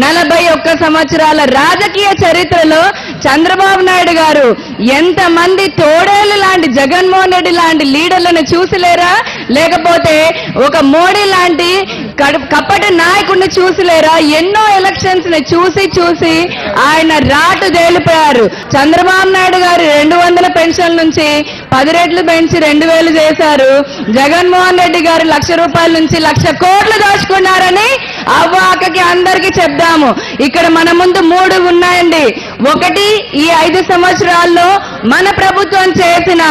నలభై ఒక్క సంవత్సరాల రాజకీయ చరిత్రలో చంద్రబాబు నాయుడు గారు ఎంతమంది తోడేలు లాంటి జగన్మోహన్ రెడ్డి లాంటి లీడర్లను చూసిలేరా? లేకపోతే ఒక మోడీ లాంటి కపట నాయకుడిని చూసిలేరా? ఎన్నో ఎలక్షన్స్ని చూసి చూసి ఆయన రాటు తేలిపోయారు చంద్రబాబు నాయుడు గారు రెండు వందల పెన్షన్ నుంచి పది రెట్లు పెంచి రెండు వేలు చేశారు. జగన్మోహన్ రెడ్డి గారు లక్ష రూపాయల నుంచి లక్ష కోట్లు దోచుకున్నారని అవ్వ అక్కకి అందరికీ చెప్దాము. ఇక్కడ మన ముందు మూడు ఉన్నాయండి. ఒకటి ఈ ఐదు సంవత్సరాల్లో మన ప్రభుత్వం చేసిన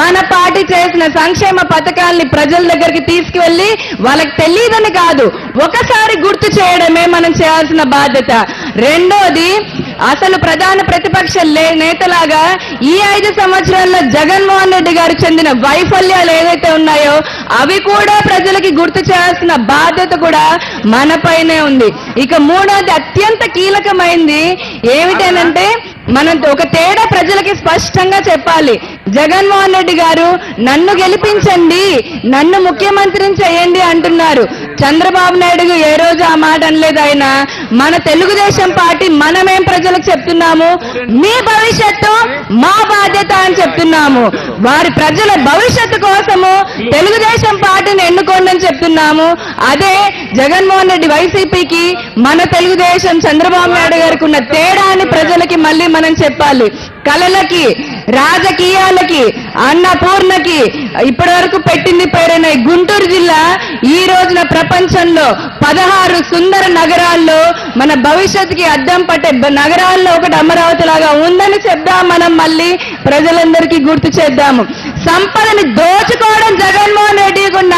మన పార్టీ చేసిన సంక్షేమ పథకాల్ని ప్రజల దగ్గరికి తీసుకువెళ్ళి వాళ్ళకి తెలియదని కాదు ఒకసారి గుర్తు చేయడమే మనం చేయాల్సిన బాధ్యత. రెండోది అసలు ప్రధాన ప్రతిపక్ష లే- నేతలాగా ఈ ఐదు సంవత్సరాల్లో జగన్మోహన్ రెడ్డి గారు చెందిన వైఫల్యాలు ఏదైతే ఉన్నాయో అవి కూడా ప్రజలకి గుర్తు చేయాల్సిన బాధ్యత కూడా మనపైనే ఉంది. ఇక మూడోది అత్యంత కీలకమైంది ఏమిటనంటే మనం ఒక తేడా ప్రజలకి స్పష్టంగా చెప్పాలి. జగన్మోహన్ రెడ్డి గారు నన్ను గెలిపించండి నన్ను ముఖ్యమంత్రిని చేయండి అంటున్నారు. చంద్రబాబు నాయుడు ఏ రోజు ఆ మాట అనలేదు ఆయన. మన తెలుగుదేశం పార్టీ మనమేం ప్రజలకు చెప్తున్నాము? మీ భవిష్యత్తు మా బాధ్యత అని చెప్తున్నాము. వారి ప్రజల భవిష్యత్తు కోసము తెలుగుదేశం పార్టీని ఎన్నుకోండి అని చెప్తున్నాము. అదే జగన్మోహన్ రెడ్డి వైసీపీకి మన తెలుగుదేశం చంద్రబాబు నాయుడు గారికి ఉన్న తేడాని ప్రజలకి మళ్ళీ మనం చెప్పాలి. కళలకి రాజకీయాలకి అన్నపూర్ణకి ఇప్పటి వరకు పెట్టింది పేరైన గుంటూరు జిల్లా ఈ రోజున ప్రపంచంలో పదహారు సుందర నగరాల్లో మన భవిష్యత్తుకి అద్దం పట్టే నగరాల్లో ఒకటి అమరావతి లాగా ఉందని చెప్దాం మనం మళ్ళీ ప్రజలందరికీ గుర్తు చేద్దాము. సంపదని దోచుకోవడం జగన్మోహన్ రెడ్డికి ఉన్న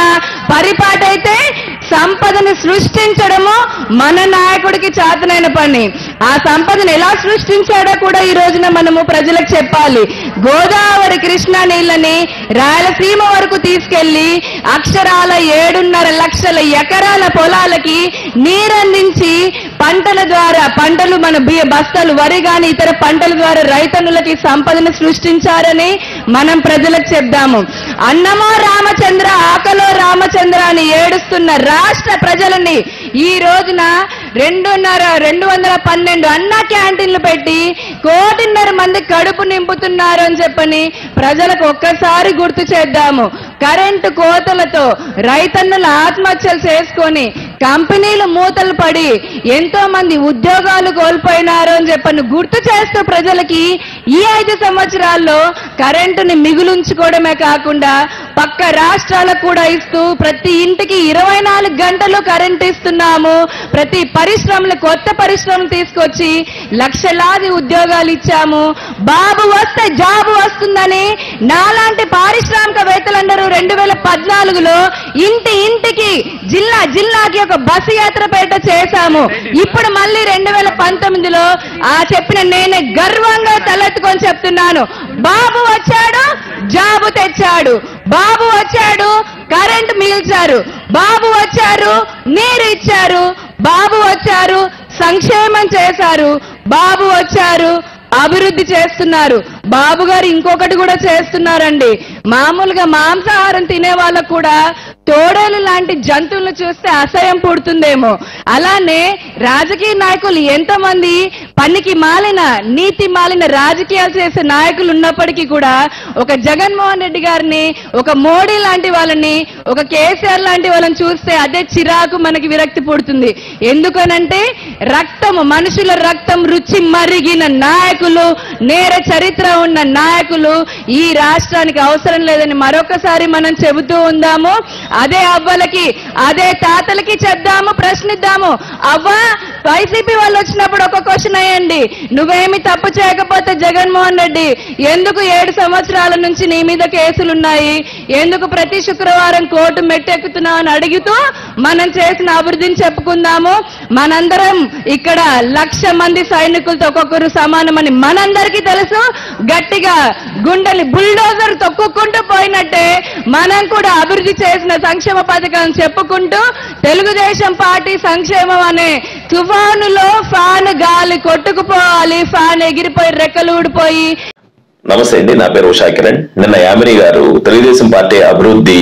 పరిపాటైతే సంపదని సృష్టించడము మన నాయకుడికి చేతనైన పని. ఆ సంపదను ఎలా సృష్టించాడో కూడా ఈ రోజున మనము ప్రజలకు చెప్పాలి. గోదావరి కృష్ణా నీళ్ళని రాయలసీమ వరకు తీసుకెళ్ళి అక్షరాల ఏడున్నర లక్షల ఎకరాల పొలాలకి నీరందించి పంటల ద్వారా పంటలు మన బియ్య బస్తాలు వరి కానీ ఇతర పంటల ద్వారా రైతన్నులకి సంపదను సృష్టించారని మనం ప్రజలకు చెప్దాము. అన్నమో రామచంద్ర ఆకలో రామచంద్ర అని ఏడుస్తున్న రాష్ట్ర ప్రజలని ఈ రోజున రెండున్నర రెండు వందల పన్నెండు అన్న క్యాంటీన్లు పెట్టి కోటిన్నర మంది కడుపు నింపుతున్నారు అని చెప్పని ప్రజలకు ఒక్కసారి గుర్తు చేద్దాము. కరెంటు కోతలతో రైతన్నుల ఆత్మహత్యలు చేసుకొని కంపెనీలు మూతలు పడి ఎంతో మంది ఉద్యోగాలు కోల్పోయినారు అని చెప్పని గుర్తు చేస్తూ ప్రజలకి ఈ ఐదు సంవత్సరాల్లో కరెంటుని మిగులుంచుకోవడమే కాకుండా పక్క రాష్ట్రాలకు కూడా ఇస్తూ ప్రతి ఇంటికి ఇరవై నాలుగు గంటలు కరెంట్ ఇస్తున్నాము. ప్రతి పరిశ్రమలు కొత్త పరిశ్రమలు తీసుకొచ్చి లక్షలాది ఉద్యోగాలు ఇచ్చాము. బాబు వస్తే జాబు వస్తుందని నాలాంటి పారిశ్రామికవేత్తలందరూ రెండు వేల పద్నాలుగులో ఇంటి ఇంటికి జిల్లా జిల్లాకి ఒక బస్సు యాత్ర పేట చేశాము. ఇప్పుడు మళ్ళీ రెండు వేల పంతొమ్మిదిలో ఆ చెప్పిన నేనే గర్వంగా తలెత్తుకొని చెప్తున్నాను. బాబు వచ్చాడు జాబు తెచ్చాడు. బాబు వచ్చాడు కరెంట్ మిగిల్చారు. బాబు వచ్చారు నీరు ఇచ్చారు. బాబు వచ్చారు సంక్షేమం చేశారు. బాబు వచ్చారు అభివృద్ధి చేస్తున్నారు. బాబు గారు ఇంకొకటి కూడా చేస్తున్నారండి. మామూలుగా మాంసాహారం తినే వాళ్ళకు కూడా తోడేలు లాంటి జంతువులను చూస్తే అసహ్యం పుడుతుందేమో. అలానే రాజకీయ నాయకులు ఎంతమంది పనికి మాలిన నీతి మాలిన రాజకీయాలు చేసే నాయకులు ఉన్నప్పటికీ కూడా ఒక జగన్మోహన్ రెడ్డి గారిని ఒక మోడీ లాంటి వాళ్ళని ఒక కేసీఆర్ లాంటి వాళ్ళని చూస్తే అదే చిరాకు మనకి విరక్తి పుడుతుంది. ఎందుకనంటే రక్తం మనుషుల రక్తం రుచి మరిగిన నాయకులు నేర చరిత్ర ఉన్న నాయకులు ఈ రాష్ట్రానికి అవసరం లేదని మరొకసారి మనం చెబుతూ ఉందాము. అదే అవ్వలకి అదే తాతలకి చెప్దాము ప్రశ్నిద్దాము. అవ్వ వైసీపీ వాళ్ళు వచ్చినప్పుడు ఒక క్వశ్చన్ అయ్యండి. నువ్వేమి తప్పు చేయకపోతే జగన్మోహన్ రెడ్డి ఎందుకు ఏడు సంవత్సరాల నుంచి నీ మీద కేసులున్నాయి? ఎందుకు ప్రతి శుక్రవారం కోర్టు మెట్టెక్కుతున్నావు అని అడుగుతూ మనం చేసిన అభివృద్ధిని చెప్పుకుందాము? మనందరం ఇక్కడ లక్ష మంది సైనికులతో ఒక్కొక్కరు సమానమని మనందరికీ తెలుసు. గట్టిగా గుండెని బుల్డోజర్ తొక్కుకుంటూ పోయినట్టే మనం కూడా అభివృద్ధి చేసిన సంక్షేమ పథకాలను చెప్పుకుంటూ తెలుగుదేశం పార్టీ సంక్షేమం అనే తుఫానులో ఫ్యాన్ గాలి కొట్టుకుపోవాలి ఫ్యాన్ ఎగిరిపోయి రెక్కలు ఊడిపోయి. నమస్తే అండి నా పేరు ఉషా కిరణ్. నిన్న యామిని గారు తెలుగుదేశం పార్టీ అభివృద్ధి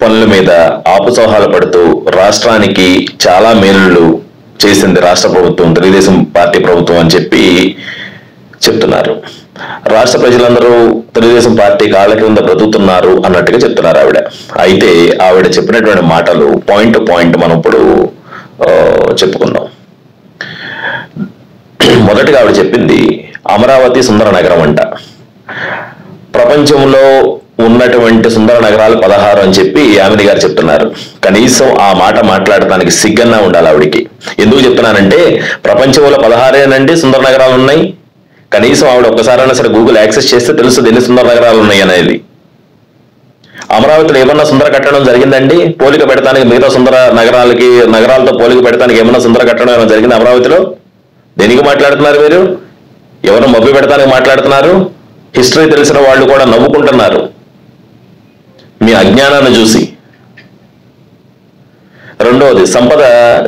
పనుల మీద ఆపుసోహాలు పడుతూ రాష్ట్రానికి చాలా మేలులు చేసింది రాష్ట్ర ప్రభుత్వం తెలుగుదేశం పార్టీ ప్రభుత్వం అని చెప్పి చెప్తున్నారు. రాష్ట్ర ప్రజలందరూ తెలుగుదేశం పార్టీ కాళ్ళ కింద బ్రతుకుతున్నారు అన్నట్టుగా చెప్తున్నారు ఆవిడ. అయితే ఆవిడ చెప్పినటువంటి మాటలు పాయింట్ టు పాయింట్ మనం ఇప్పుడు చెప్పుకుందాం. మొదటగా ఆవిడ చెప్పింది అమరావతి సుందర నగరం అంట. ప్రపంచంలో ఉన్నటువంటి సుందర నగరాలు పదహారు అని చెప్పి యామిని గారు చెప్తున్నారు. కనీసం ఆ మాట మాట్లాడటానికి సిగ్గన్నా ఉండాలి ఆవిడికి. ఎందుకు చెప్తున్నానంటే ప్రపంచంలో పదహారేనండి సుందర నగరాలు ఉన్నాయి. కనీసం ఆవిడ ఒక్కసారైనా సరే గూగుల్ యాక్సెస్ చేస్తే తెలుస్తుంది ఎన్ని సుందర నగరాలు ఉన్నాయి అనేది. అమరావతిలో ఏమన్నా సుందర కట్టడం జరిగిందండి? పోలిక పెడతానికి మిగతా సుందర నగరాలకి నగరాలతో పోలిక పెడతానికి ఏమన్నా సుందర కట్టడం ఏమైనా జరిగింది అమరావతిలో? దేనికి మాట్లాడుతున్నారు మీరు? ఎవరు మబ్బి పెడతానికి మాట్లాడుతున్నారు? హిస్టరీ తెలిసిన వాళ్ళు కూడా నవ్వుకుంటున్నారు. మీ అజ్ఞానాన్ని చూసి. రెండవది సంపద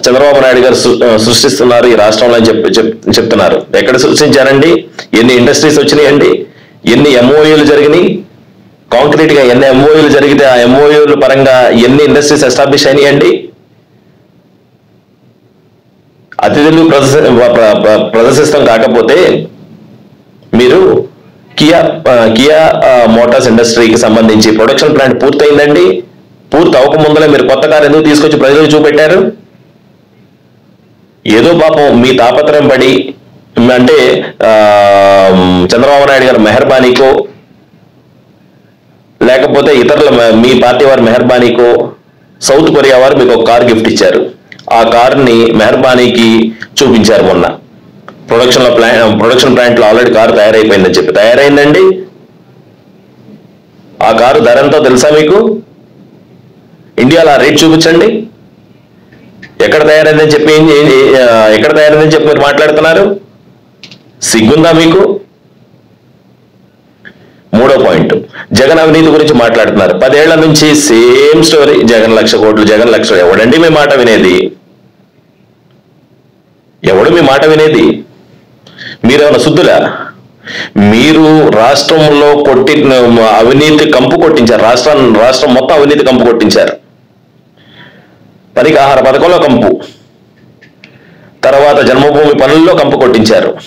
చంద్రబాబు నాయుడు గారు సృ- సృష్టిస్తున్నారు ఈ రాష్ట్రంలో అని చెప్పి చెప్- చెప్తున్నారు. ఎక్కడ సృష్టించారండి? ఎన్ని ఇండస్ట్రీస్ వచ్చినాయండి? ఎన్ని ఎంఓయూలు జరిగినాయి? కాంక్రీట్గా ఎన్ని ఎంఓయూలు జరిగితే ఆ ఎంఓయూల పరంగా ఎన్ని ఇండస్ట్రీస్ ఎస్టాబ్లిష్ అయినాయండి? అతిథులు ప్రదర్శ- ప్రదర్శిస్తాం కాకపోతే మీరు కియా కియా మోటార్స్ ఇండస్ట్రీకి సంబంధించి ప్రొడక్షన్ ప్లాంట్ పూర్తయిందండి. పూర్తి అవ్వకముందలే మీరు కొత్త కారు ఎందుకు తీసుకొచ్చి ప్రజలకు చూపెట్టారు? ఏదో పాపం మీ తాపత్రయం పడి అంటే చంద్రబాబు నాయుడు గారి మెహర్బానీకో లేకపోతే ఇతరుల మీ పార్టీ వారి మెహర్బానీకో సౌత్ కొరియా వారు మీకు ఒక కార్ గిఫ్ట్ ఇచ్చారు. ఆ కార్ని మెహర్బానీకి చూపించారు మొన్న. ప్రొడక్షన్లో ప్లాన్ ప్రొడక్షన్ ప్లాంట్లో ఆల్రెడీ కారు తయారైపోయిందని చెప్పి. తయారైందండి? ఆ కారు ధర ఎంతో తెలుసా మీకు? ఇండియాలో ఆ రేట్ చూపించండి. ఎక్కడ తయారైందని చెప్పి ఎక్కడ తయారైందని చెప్పి మీరు మాట్లాడుతున్నారు? సిగ్గుందా మీకు? మూడో పాయింట్ జగన్ అవినీతి గురించి మాట్లాడుతున్నారు. పదేళ్ళ నుంచి సేమ్ స్టోరీ జగన్ లక్ష కోట్లు జగన్ లక్ష ఎవడండి మీ మాట వినేది? ఎవడు మీ మాట వినేది? మీరేమైనా శుద్ధులా? మీరు రాష్ట్రంలో కొట్టి అవినీతి కంపు కొట్టించారు. రాష్ట్రం రాష్ట్రం మొత్తం అవినీతి కంపు కొట్టించారు. పనికి ఆహార పథకంలో కంపు. తర్వాత జన్మభూమి పనుల్లో కంపు కొట్టించారు.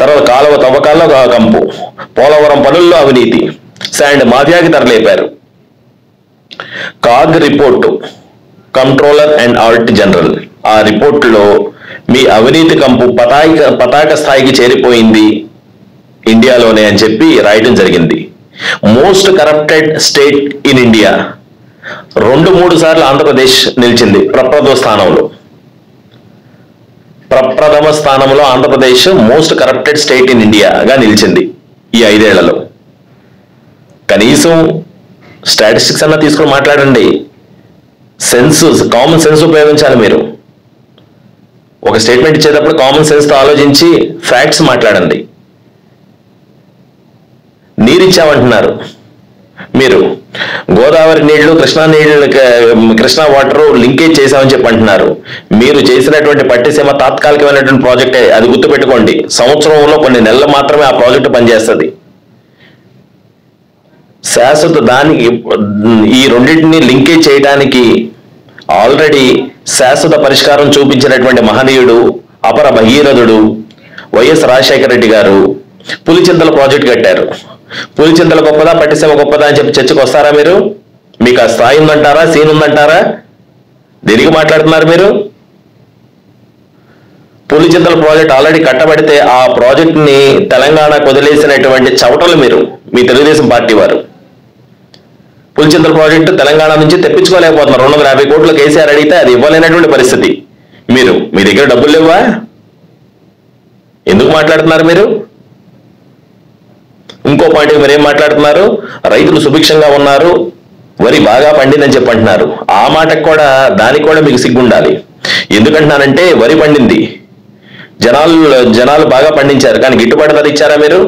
తర్వాత కాలువ తవ్వకాల్లో కంపు. పోలవరం పనుల్లో అవినీతి. శాండ్ మాఫియాకి తరలేపారు. CAG report. Controller and audit general. ఆ రిపోర్టులో మీ అవినీతి కంపు పతాక పతాక స్థాయికి చేరిపోయింది ఇండియాలోనే అని చెప్పి రాయటం జరిగింది. Most corrupted state in India రెండు మూడు సార్లు ఆంధ్రప్రదేశ్ నిలిచింది ప్రప్రథమ స్థానంలో. ప్రప్రథమ స్థానంలో Andhra Pradesh most corrupted state in ఇండియాగా నిలిచింది ఈ ఐదేళ్ళలో. కనీసం స్టాటిస్టిక్స్ అన్నా తీసుకుని మాట్లాడండి. సెన్స్ కామన్ సెన్స్ ఉపయోగించాలి మీరు. ఒక స్టేట్మెంట్ ఇచ్చేటప్పుడు కామన్ సెన్స్తో ఆలోచించి ఫ్యాక్ట్స్ మాట్లాడండి. నీరు ఇచ్చామంటున్నారు. మీరు గోదావరి నీళ్ళు కృష్ణా నీళ్ళు కృష్ణా వాటర్ లింకేజ్ చేశామని చెప్పి అంటున్నారు మీరు చేసినటువంటి పట్టిసీమ తాత్కాలికమైనటువంటి ప్రాజెక్టే అది గుర్తుపెట్టుకోండి. సంవత్సరంలో కొన్ని నెలలు మాత్రమే ఆ ప్రాజెక్టు పనిచేస్తుంది. శాశ్వత దానికి ఈ రెండింటిని లింకేజ్ చేయడానికి ఆల్రెడీ శాశ్వత పరిష్కారం చూపించినటువంటి మహనీయుడు అపర భగీరథుడు వైఎస్ రాజశేఖర రెడ్డి గారు పులిచింతల ప్రాజెక్ట్ కట్టారు. పులిచింతల గొప్పదా పట్టిసీమ గొప్పదా అని చెప్పి చర్చకు వస్తారా మీరు? మీకు ఆ స్థాయి ఉందంటారా? సీన్ ఉందంటారా? దేనికి మాట్లాడుతున్నారు మీరు? పులిచింతల ప్రాజెక్ట్ ఆల్రెడీ కట్టబడితే ఆ ప్రాజెక్ట్ని తెలంగాణకు వదిలేసినటువంటి చవటలు మీరు మీ తెలుగుదేశం పార్టీ వారు. పులిచింతల ప్రాజెక్టు తెలంగాణ నుంచి తెప్పించుకోలేకపోతున్నారు. రెండు వందల యాభై కోట్లు కేసీఆర్ అడిగితే అది ఇవ్వలేనటువంటి పరిస్థితి. మీరు మీ దగ్గర డబ్బులు లేవా? ఎందుకు మాట్లాడుతున్నారు మీరు? ఇంకో పాయింట్ మీరు ఏం మాట్లాడుతున్నారు? రైతులు సుభిక్షంగా ఉన్నారు వరి బాగా పండిందని చెప్పి అంటున్నారు. ఆ మాటకు కూడా దానికి కూడా మీకు సిగ్గుండాలి. ఎందుకంటున్నానంటే వరి పండింది. జనాలు జనాలు బాగా పండించారు. కానీ గిట్టుబాటు ధర ఇచ్చారా మీరు?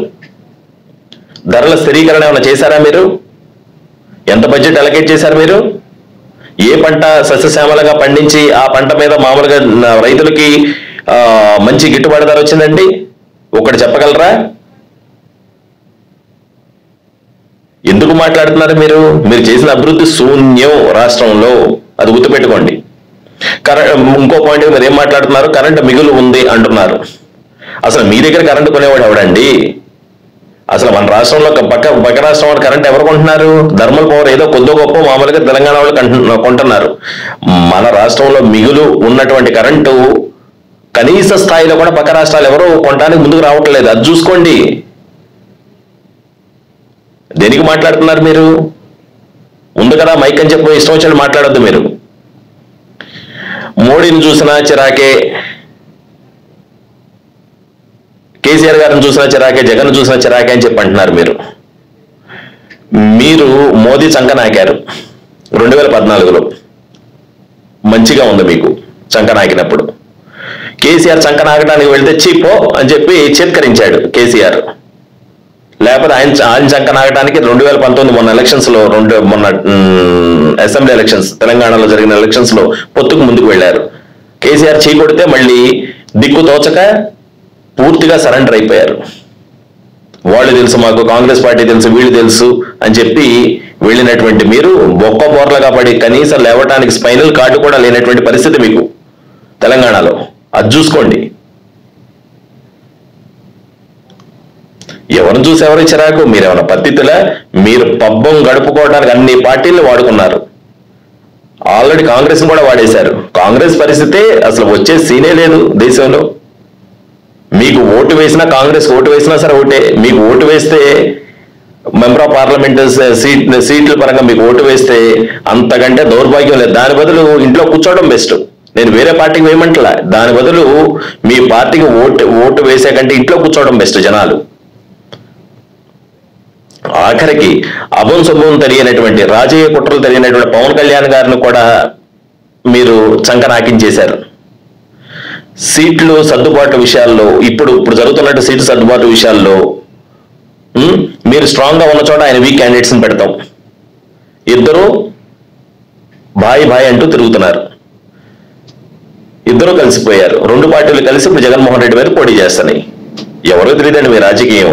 ధరల స్థిరీకరణ ఏమైనా చేశారా మీరు? ఎంత బడ్జెట్ అలకేట్ చేశారు మీరు? ఏ పంట సస్యశ్యామలంగా పండించి ఆ పంట మీద మామూలుగా రైతులకి మంచి గిట్టుబాటు ధర వచ్చిందండి? ఒకటి చెప్పగలరా? ఎందుకు మాట్లాడుతున్నారు మీరు? మీరు చేసిన అభివృద్ధి శూన్యం రాష్ట్రంలో. అది గుర్తుపెట్టుకోండి. కరెంట్ ఇంకో పాయింట్ మీరు ఏం మాట్లాడుతున్నారు? కరెంట్ మిగులు ఉంది అంటున్నారు. అసలు మీ దగ్గర కరెంట్ కొనేవాడు ఎవడండి? అసలు మన రాష్ట్రంలో పక్క పక్క రాష్ట్రం వాళ్ళు కరెంట్ ఎవరు కొంటున్నారు? థర్మల్ పవర్ ఏదో కొద్దో గొప్ప మామూలుగా తెలంగాణ వాళ్ళు కొంటున్నారు. మన రాష్ట్రంలో మిగులు ఉన్నటువంటి కరెంటు కనీస స్థాయిలో కూడా పక్క రాష్ట్రాలు ఎవరు కొనడానికి ముందుకు రావట్లేదు. అది చూసుకోండి. దేనికి మాట్లాడుతున్నారు మీరు? ఉంది కదా మైక్ అని చెప్పి ఇష్టం వచ్చినట్టు మాట్లాడొద్దు మీరు. మోడీని చూసినా చిరాకే. కేసీఆర్ గారిని చూసినా చిరాకే జగన్ చూసినా చిరాకే అని చెప్పి అంటున్నారు మీరు. మీరు మోదీ చంక నాకారు రెండు వేల పద్నాలుగులో. మంచిగా ఉంది మీకు చంక నాకినప్పుడు కేసీఆర్ చంక నాకడానికి వెళ్తే చీపో అని చెప్పి చేత్కరించాడు కేసీఆర్. లేకపోతే ఆయన ఆయన చంక నాగడానికి రెండు వేల పంతొమ్మిది మొన్న ఎలక్షన్స్లో రెండు మొన్న అసెంబ్లీ ఎలక్షన్స్ తెలంగాణలో జరిగిన ఎలక్షన్స్లో పొత్తుకు ముందుకు వెళ్ళారు. కేసీఆర్ చీ కొడితే మళ్ళీ దిక్కు తోచక పూర్తిగా సరెండర్ అయిపోయారు. వాళ్ళు తెలుసు మాకు కాంగ్రెస్ పార్టీ తెలుసు వీళ్ళు తెలుసు అని చెప్పి వెళ్ళినటువంటి మీరు బొక్క బోర్లగా పడి కనీసం లేవటానికి స్పైనల్ కార్డు కూడా లేనటువంటి పరిస్థితి మీకు తెలంగాణలో. అది చూసుకోండి. ఎవరిని చూసి చిరాకు చిరాకు మీరేమైనా పద్ధతిలా? మీరు పబ్బం గడుపుకోవడానికి అన్ని పార్టీలు వాడుకున్నారు. ఆల్రెడీ కాంగ్రెస్ కూడా వాడేశారు. కాంగ్రెస్ పరిస్థితే అసలు వచ్చే సీనే లేదు దేశంలో. మీకు ఓటు వేసినా కాంగ్రెస్ ఓటు వేసినా సరే ఓటే. మీకు ఓటు వేస్తే మెంబర్ ఆఫ్ పార్లమెంట్ సీట్ సీట్ల పరంగా మీకు ఓటు వేస్తే అంతకంటే దౌర్భాగ్యం లేదు. దాని బదులు ఇంట్లో కూర్చోవడం బెస్ట్. నేను వేరే పార్టీకి వేయమంటలా. దాని బదులు మీ పార్టీకి ఓటు ఓటు వేసే కంటే ఇంట్లో కూర్చోవడం బెస్ట్ జనాలు. ఆఖరికి అభం శుభం తెలియనటువంటి రాజకీయ కుట్రలు తెలియనటువంటి పవన్ కళ్యాణ్ గారిని కూడా మీరు చంకనాకించేశారు. సీట్లు సర్దుబాటు విషయాల్లో ఇప్పుడు ఇప్పుడు జరుగుతున్నట్టు సీట్లు సర్దుబాటు విషయాల్లో మీరు స్ట్రాంగ్గా ఉన్న చోట ఆయన వీక్ క్యాండిడేట్స్ని పెడతాం. ఇద్దరు బాయ్ భాయ్ అంటూ తిరుగుతున్నారు. ఇద్దరు కలిసిపోయారు. రెండు పార్టీలు కలిసి ఇప్పుడు జగన్మోహన్ రెడ్డి మీద పోటీ చేస్తున్నాయి. ఎవరో తెలియదండి మీ రాజకీయం.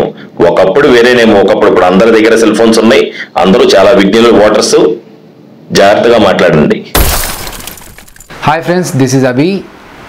ఒకప్పుడు వేరేనేమో ఒకప్పుడు ఇప్పుడు అందరి దగ్గర సెల్ ఫోన్స్ ఉన్నాయి. అందరూ చాలా విజ్ఞులు ఓటర్స్ జాగ్రత్తగా మాట్లాడండి. Hi friends this is Abhi